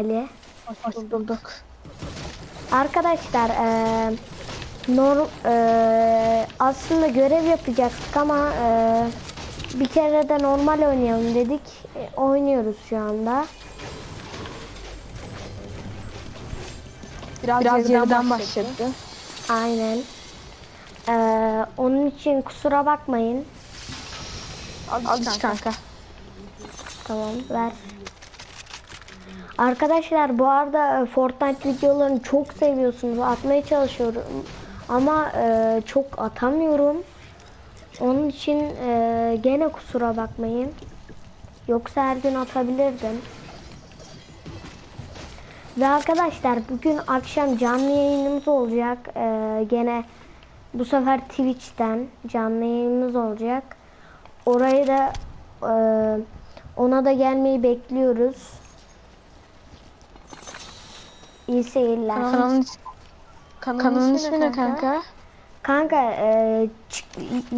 Ali. Hoş bulduk. Arkadaşlar eee nor eee, aslında görev yapacaktık ama eee, bir kere de normal oynayalım dedik. E, oynuyoruz şu anda. Biraz, Biraz geriden başladı. başladı. Aynen. Eee, onun için kusura bakmayın. Al, Al kanka. kanka. Tamam ver. Arkadaşlar bu arada e, Fortnite videolarını çok seviyorsunuz. Atmaya çalışıyorum. Ama e, çok atamıyorum. Onun için e, gene kusura bakmayın. Yoksa her gün atabilirdim. Ve arkadaşlar bugün akşam canlı yayınımız olacak. E, gene bu sefer Twitch'ten canlı yayınımız olacak. Orayı da e, ona da gelmeyi bekliyoruz. İyi seyirler. Kanalın, Kanalın, kanalın ismi ne kanka? Kanka e, çık-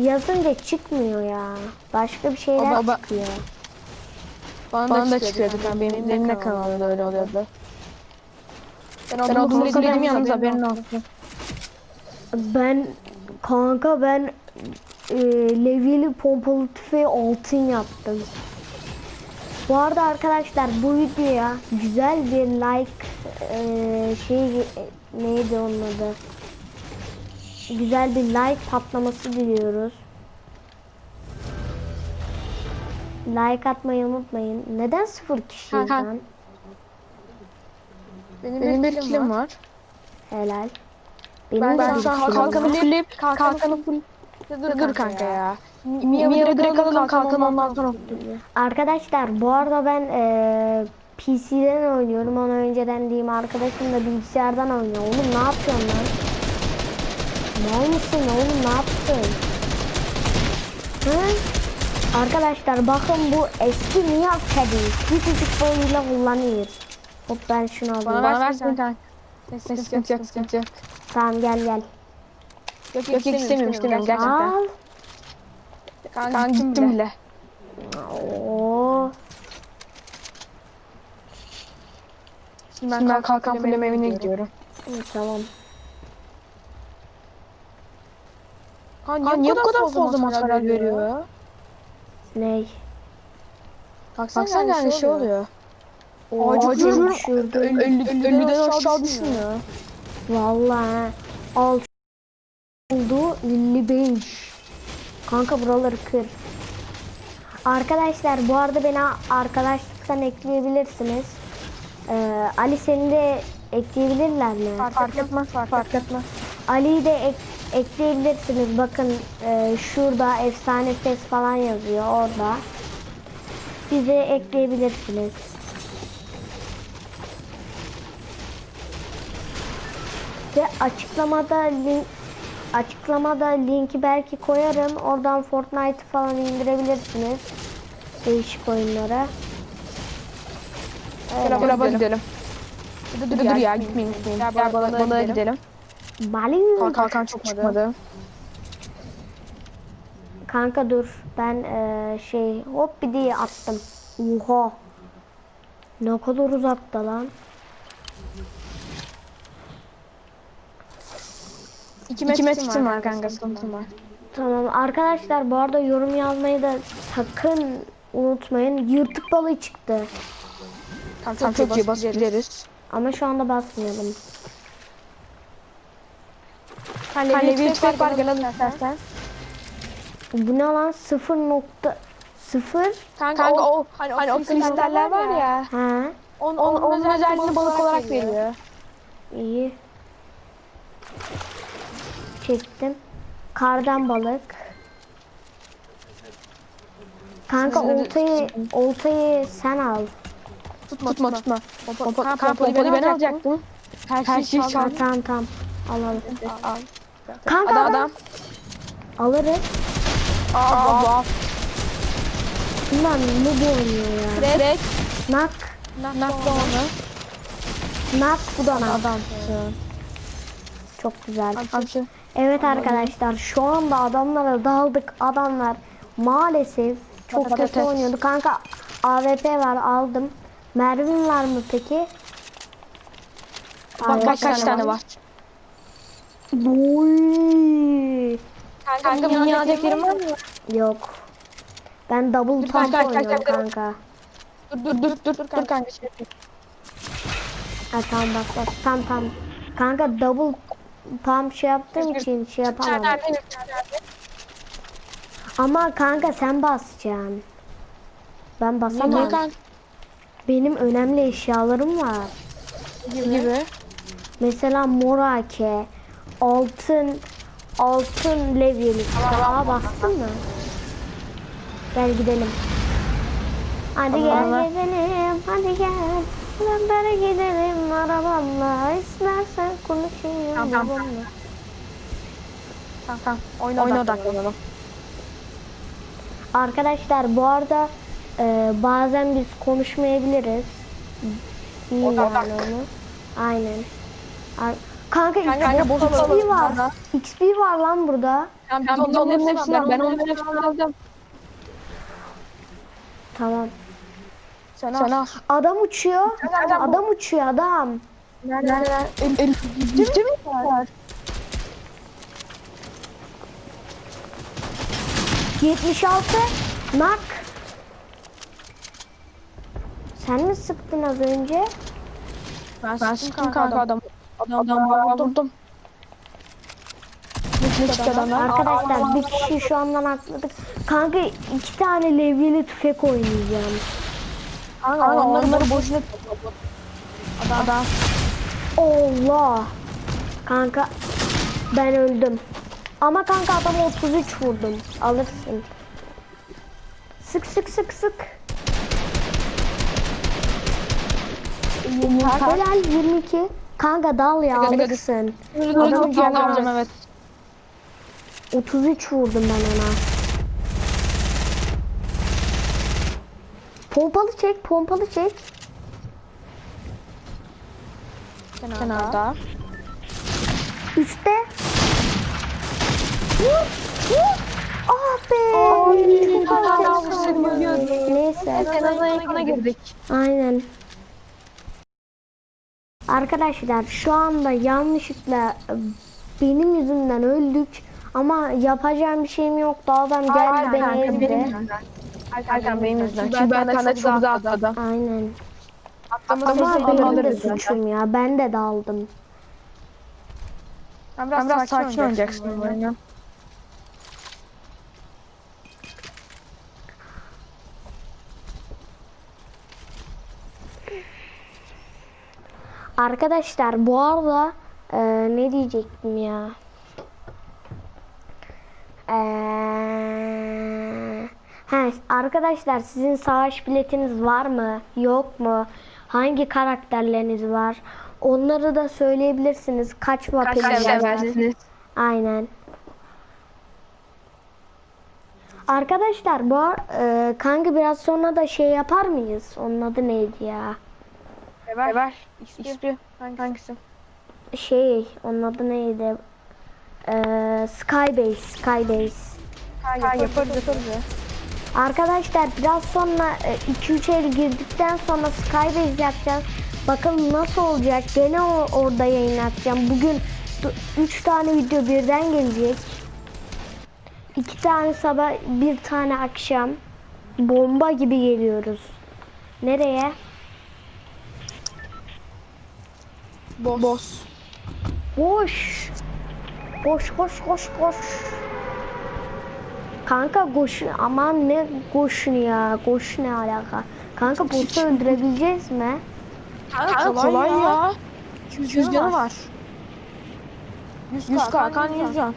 yazınca çıkmıyor ya. Başka bir şeyler Baba- baba- çıkıyor. Bana, Bana da çıkıyordu çıkıyordu kanka. Benim, benim de kanalımda öyle oluyordu. Ben Ben sildim girdim yalnız haberin olsun. Ben kanka ben e, leviyeli pompalı tüfeği altın yaptım. Bu arada arkadaşlar bu videoya güzel bir like e, şey e, neydi onun adı? Güzel bir like patlaması diliyoruz. Like atmayı unutmayın. Neden sıfır kişiyiz Ha, ha. lan? Benim, Benim bir kilim var. Helal. Benim Ben, de ben şu an var. kalkanı Kalkanı fulleyip Kalkanı kalkanı full. dur, Dur kanka ya. Mia'yı Mia'yı direkt alalım kalkan ondan sonra. Arkadaşlar bu arada ben eee PC'den oynuyorum. Onu önceden diyeyim. Arkadaşım da bilgisayardan oynuyor. Oğlum ne yapıyorsun lan? Ne olmuşsun oğlum ne yaptın? Hı? Arkadaşlar bakın bu eski Mia kedi. Küçücük boyuyla kullanıyor. Hop ben şunu alayım. Bana versin kanka. Sıkıntı yok sıkıntı yok. Tamam gel gel. Yok Yok yok istemiyorum istemiyorum gerçekten. Al. Kanka Kanka gittim bile. Oo. Şimdi ben kalkan fulleme evine gidiyorum. İyi, Tamam. Ya niye bu kadar fazla materyal veriyor? Ney? Baksana, Baksana yani şey oluyor. Ağacı Ağacı düşürdüm. Ölü, ölüden aşağı düşmüyor. Vallahi al oldu 55. Kanka buraları kır. Arkadaşlar bu arada beni arkadaşlıktan ekleyebilirsiniz. Ee, Ali seni de ekleyebilirler mi? Fark etmez fark etmez. Ali'yi de ek- ekleyebilirsiniz. Bakın e, şurada efsane ses falan yazıyor orada. Bizi ekleyebilirsiniz. Ve açıklamada link açıklamada linki belki koyarım. Oradan Fortnite falan indirebilirsiniz. Değişik oyunlara. Gel araba gidelim. Dur Dur dur ya gitmeyin gitmeyin. Gel balığa balığa gidelim. Balin Kalk- Kalkan çok çıkmadı. Kanka dur. Ben eee, şey hop bir diye attım. Oha. Ne kadar uzakta lan. İki metrim var kanka sıkıntım var. Tamam arkadaşlar bu arada yorum yazmayı da sakın unutmayın. Yırtık balığı çıktı. Tamam çok iyi basıp gideriz. Ama şu anda basmayalım. Hani level tüfek var gel alın istersen. Bu ne lan? 0.0 Kanka, Kanka o o hani o kristaller var ya. Ha onun, Onun, onun özelliğini balık olarak veriyor. iyi. Çektim. Kardan balık. Kanka oltayı oltayı sen al. Tutma tutma tutma. Pompa, Ha, kanka pompayı pompayı ben alacaktım. Her, şeyi çal. tamam tamam. Al al. Al. Kanka Adam adam. Alırız. Aa bu. Ulan ne bu oynuyor ya. Direkt. Nak. Nakla onu. Nak bu da nak. Adam. Çok güzel. Amca. Evet arkadaşlar şu anda adamlara daldık. Adamlar maalesef çok kötü oynuyordu. Kanka AWP var aldım. Mervin var mı peki? Bak kaç, kaç tane var. Oy. Kanka mini alacaklarım var mı? Yok. Ben double Dur, pump kaç, oynuyorum kaç, kanka. Dur dur dur dur dur kanka. şey yapayım. Ha tamam bak bak tam tam. Kanka double pump şey yaptığım için şey yapamadım. Ama kanka sen basacaksın. Ben basamam. kanka? Benim önemli eşyalarım var. Gibi. Mesela morake, altın, altın levyelik. Daha bastın mı? Gel gidelim. Hadi gel Allah. gidelim, hadi gel. Uzaklara gidelim arabamla. İstersen konuşayım Tamam, tamam. babamla. Tamam tamam. Oyuna, Oyuna odaklanalım. Arkadaşlar bu arada e, bazen biz konuşmayabiliriz. İyi yani onu. Aynen. Ar- Kanka, Kanka, XP, boş XP alalım var. burada. XP var lan burada. Ben, ben, ben onların hepsini. Ben onların hepsini aldım. Tamam. Sen al. Adam uçuyor. Nereden bu? Adam uçuyor adam. Nerede? El, el, ciddi mi? Var. 76 nak. Sen mi sıktın az önce? Ben, ben sıktım kanka adam. Adam. Ne çıktı adamlar? Arkadaşlar bir kişi şu andan atladık. Kanka iki tane levyeli tüfek oynayacağım. Kanka onları boşuna Adam. Adam. Allah. Kanka ben öldüm. Ama kanka adama 33 vurdum. Alırsın. Sık sık sık sık. Helal 22. Kanka dal ya alırsın. Adamı alacağım evet. 33 vurdum ben ona. Pompalı çek, pompalı çek. Kenarda. Üçte. Vur, vur. Ah be. Çok seni kaldı. görüyordu. Neyse. Kenarda yakına girdik. Arkadaşlar şu anda yanlışlıkla e, benim yüzümden öldük. Ama yapacağım bir şeyim yoktu. Adam geldi beni ezdi. Erkan benim yüzümden. Çünkü ben sana çok uzağa atladım. Aynen. Ama benim de suçum ya. Ben de daldım. Ben biraz, biraz sakin oynayacaksın bu oyunu. Arkadaşlar bu arada e, ne diyecektim ya? Eee he, arkadaşlar sizin savaş biletiniz var mı? Yok mu? Hangi karakterleriniz var? Onları da söyleyebilirsiniz. Kaç mapiniz var? Aynen. Arkadaşlar bu e, kanka biraz sonra da şey yapar mıyız? Onun adı neydi ya? Ver. Ver. XP. Hangisi? Şey, onun adı neydi? Ee, Skybase, Skybase. Ha, yaparız yaparız ya. Arkadaşlar biraz sonra 2-3 el girdikten sonra Skybase yapacağız. Bakalım nasıl olacak. Gene o, orada yayın açacağım. Bugün 3 tane video birden gelecek. 2 tane sabah, bir tane akşam. Bomba gibi geliyoruz. Nereye? Boss. Boss. Koş. Koş koş koş koş. Kanka koş aman ne koşun ya koş ne alaka. Kanka boss'u öldürebileceğiz mi? Ha, kolay, ya. 100 canı var. 100 kalkan 100 can.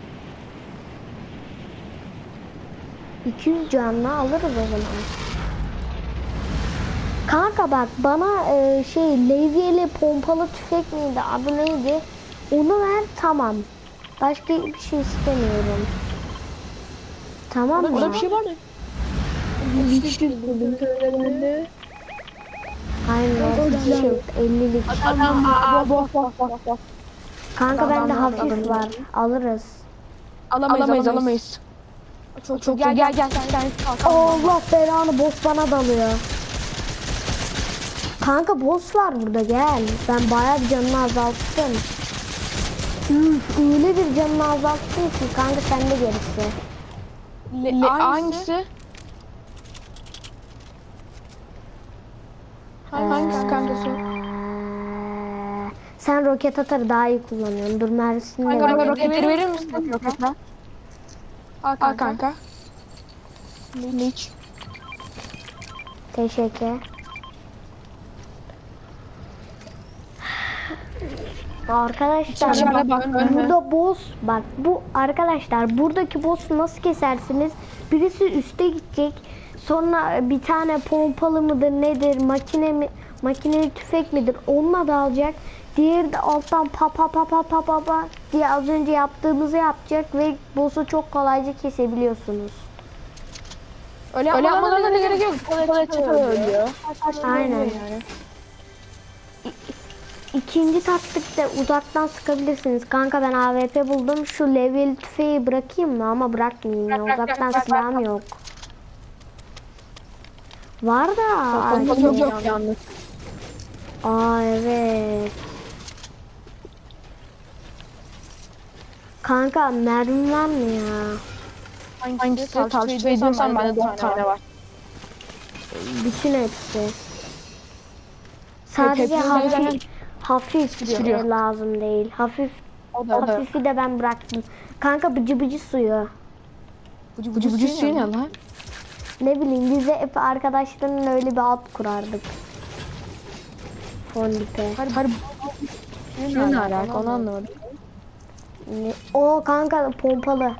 200 canlı alırız o zaman. Kanka bak bana e, şey levyeli pompalı tüfek miydi adı neydi? Onu ver tamam. Başka bir şey istemiyorum. Tamam mı? Burada bir şey var mı? Hiç Aynen. Şey, 50'lik. Adam aa boss boss boss boss. Kanka bende hafif alalım. var. Alırız. Alamayız alamayız. alamayız. Çok çok gel gel gel kalk. Allah belanı boss bana dalıyor. Kanka boss var burada gel. Ben bayağı bir canını azalttım. Üf, öyle bir canını azalttım ki kanka sen de gerisi. Le, Le, hangisi? hangisi? Hangisi kankası? Ee, sen roket atarı daha iyi kullanıyorsun. Dur mermisini Kanka vereyim. roketleri verir misin? Roketler. Al Al kanka. kanka. Hiç. Teşekkür. Arkadaşlar bak, önüne. burada boss bak bu arkadaşlar buradaki boss'u nasıl kesersiniz? Birisi üste gidecek. Sonra bir tane pompalı mıdır nedir makine mi makineli tüfek midir onunla dalacak. Diğeri de alttan pa pa pa pa pa pa pa diye az önce yaptığımızı yapacak ve boss'u çok kolayca kesebiliyorsunuz. Öyle Öyle da da gerek yok. Kolay çıkıyor. Aynen. İkinci taktikte uzaktan sıkabilirsiniz. Kanka ben AWP buldum. Şu level tüfeği bırakayım mı? Ama bırakmayayım ya. Uzaktan silahım yok. Var da. ay, Yok yok yok yalnız. Aa evet. Kanka mermim var mı ya? Hangisi takip ediyorsan bende 4 tane var. Bütün hepsi. Sadece hepsi hafif hafif sürüyor. lazım değil. Hafif O da hafifi de ben bıraktım. Kanka bıcı bıcı suyu. Bucu bucu bucu suyu ne lan? Ne bileyim biz de hep arkadaşlarımla öyle bir alt kurardık. Fondip'e. Harbi suyu ne alaka onu anlamadım. Ne? O kanka pompalı.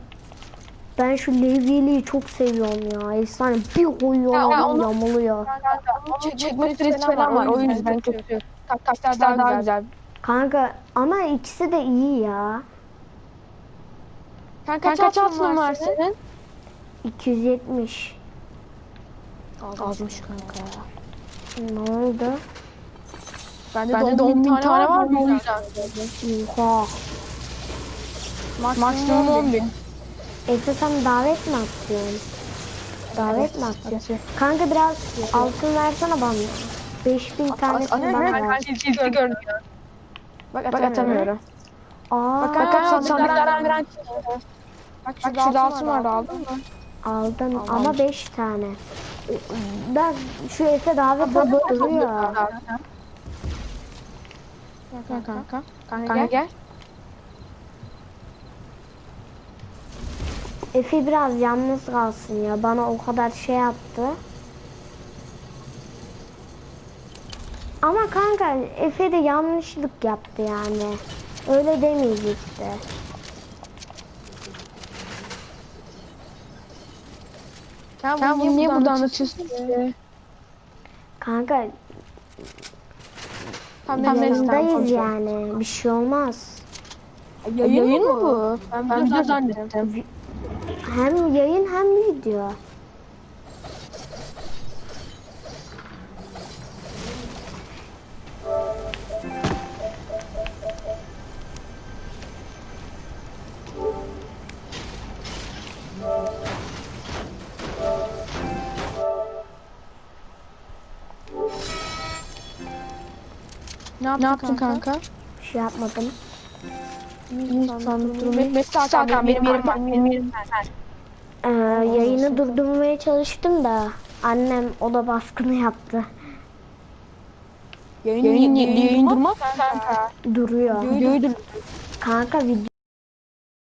Ben şu levyeliği çok seviyorum ya. Efsane bir koyuyor Ya, ya, onu yamuluyor. Çek- Çekme süresi falan var o yüzden kötü. Tak taklar daha güzel. Kanka ama ikisi de iyi ya. Kanka kaç altın var senin? 270. Azmış kanka. Ne oldu? Bende, de 10 bin tane var mı o yüzden. Oha. Maksimum 10 bin. Efe sen davet mi atıyorsun? Davet mi atıyorsun? Kanka biraz altın versene bana. 5000 tanesini bana ver. Çizgi görünüyor. Bak, Bak atamıyorum. Aa, Bak bak sandıklardan veren Bak Bak şurada altın vardı aldın mı? aldım ama 5 tane. Ben şu Efe davet atıp duruyor. Kanka kanka. Kanka gel. Efe biraz yalnız kalsın ya. Bana o kadar şey yaptı. Ama kanka Efe de yanlışlık yaptı yani. Öyle demeyecekti. Sen bunu niye burada anlatıyorsun? Kanka Tam yanındayız yani. Bir şey olmaz. Yayın mı bu? Ben video zannettim. Hem yayın hem video. Ne yaptın kanka? Bir şey yapmadım. Sandık durumu. Mesela Hakan benim yerim benim yerim. Ee, yayını durdurmaya çalıştım da annem oda baskını yaptı. Yayın yayın yayın durmaz kanka. Duruyor. Videoyu dur. Kanka video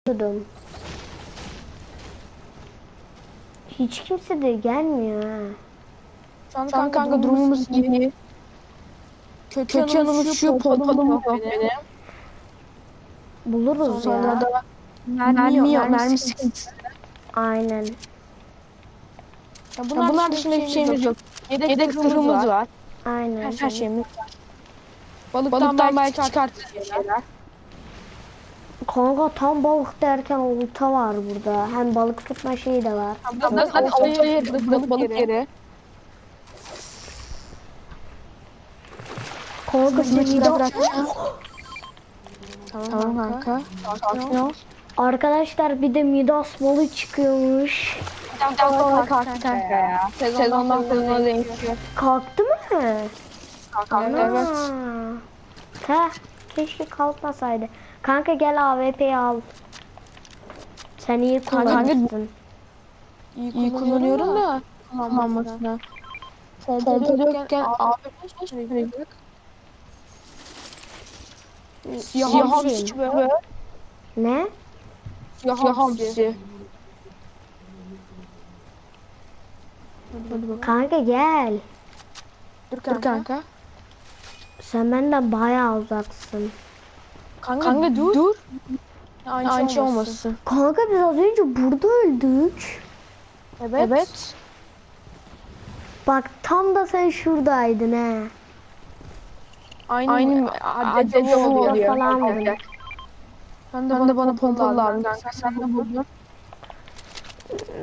durdurdum. Hiç kimse de gelmiyor ha. Şu an kanka durumumuz iyi. Kötü yanımız şu pompalım yok benim. Buluruz Sonra ya. da mermi yok mermi sıkıntısı. Aynen. Ya bunlar, dışında hiçbir şeyimiz yok. Yedek, Yedek zırhımız var. Aynen. Her şeyimiz var. Balıktan, belki çıkartırız şeyler. Kanka tam balık derken olta var burada. Hem balık tutma şeyi de var. Hadi, hadi. Kanka Bizim bir için daha- bırakacağım. Tamam kanka. Sakin ol. Arkadaşlar bir de Midas balığı çıkıyormuş. Bir dakika kalktı kanka ya. Sezondan sezona değişiyor. Kalktı mı? kanka. Evet. Teh, keşke kalkmasaydı. Kanka gel AWP'yi al. Sen iyi Kanka, kullanırsın. İyi kullanıyorum da kullanmasına. Pompalı yokken abi Siyah Siyah hamsi be. Ne? Siyah hamsi. Kanka gel. Dur Dur kanka. kanka. Sen benden bayağı uzaksın. Kanka, kanka dur. dur. Aynı, Aynı şey şey olmasın. olmasın. Kanka biz az önce burada öldük. Evet. Evet. Bak tam da sen şuradaydın he. Aynı, Aynı adede oluyor. oluyor. Falandım. Ben de Ben bana, de bana pompalı lazım. Kanka sen de buldun.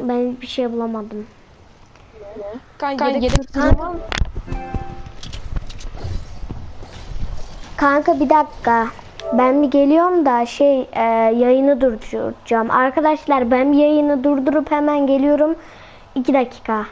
Ben hiçbir şey bulamadım. Kanka, Kanka yedek, Kanka- bir dakika. Ben bir geliyorum da şey e, yayını durduracağım. Arkadaşlar ben bir yayını durdurup hemen geliyorum. 2 dakika.